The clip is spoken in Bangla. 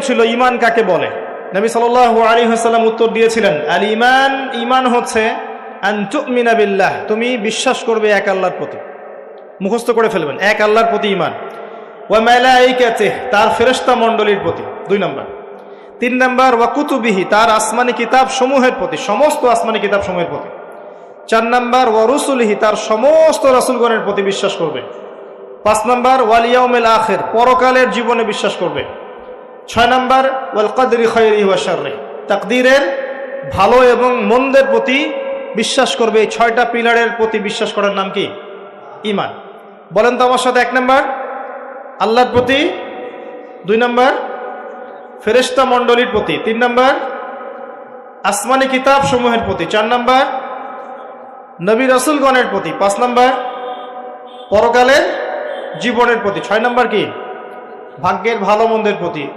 ছিল, ইমান কাকে বলে? নবী সাল আলী হাসাল্লাম উত্তর দিয়েছিলেন, আল ইমান ইমান হচ্ছে আন্তঃমিনাবিল্লাহ তুমি বিশ্বাস করবে এক আল্লাহর প্রতি। মুখস্থ করে ফেলবেন, এক আল্লাহর প্রতি ইমান। ওয়া মালাইকাতে তার ফেরেশতা মণ্ডলীর প্রতি, দুই নম্বর। তিন নম্বর ওয়াকুতুবিহি তার আসমানি কিতাব সমূহের প্রতি, সমস্ত আসমানি কিতাব সমূহের প্রতি। চার নম্বর ওয়ারুসুলিহি তার সমস্ত রাসুলগণের প্রতি বিশ্বাস করবে। পাঁচ নম্বর ওয়ালিয়াউমেল আখের পরকালের জীবনে বিশ্বাস করবে। ছয় নম্বর, ওয়াল কদরি খৈরি ওয়াশারে তাকদিরের ভালো এবং মন্দের প্রতি বিশ্বাস করবে এই ছয়টা পিলারের প্রতি বিশ্বাস করার নাম কি? ইমান বলেন তো আমার সাথে এক নম্বর। আল্লাহর প্রতি। দুই নম্বর। ফেরেস্তা মণ্ডলীর প্রতি। তিন নম্বর। আসমানি কিতাব সমূহের প্রতি। চার নম্বর। নবী রসুলগণের প্রতি। পাঁচ নম্বর। পরকালের জীবনের প্রতি। ছয় নম্বর কি? ভাগ্যের ভালো মন্দের প্রতি।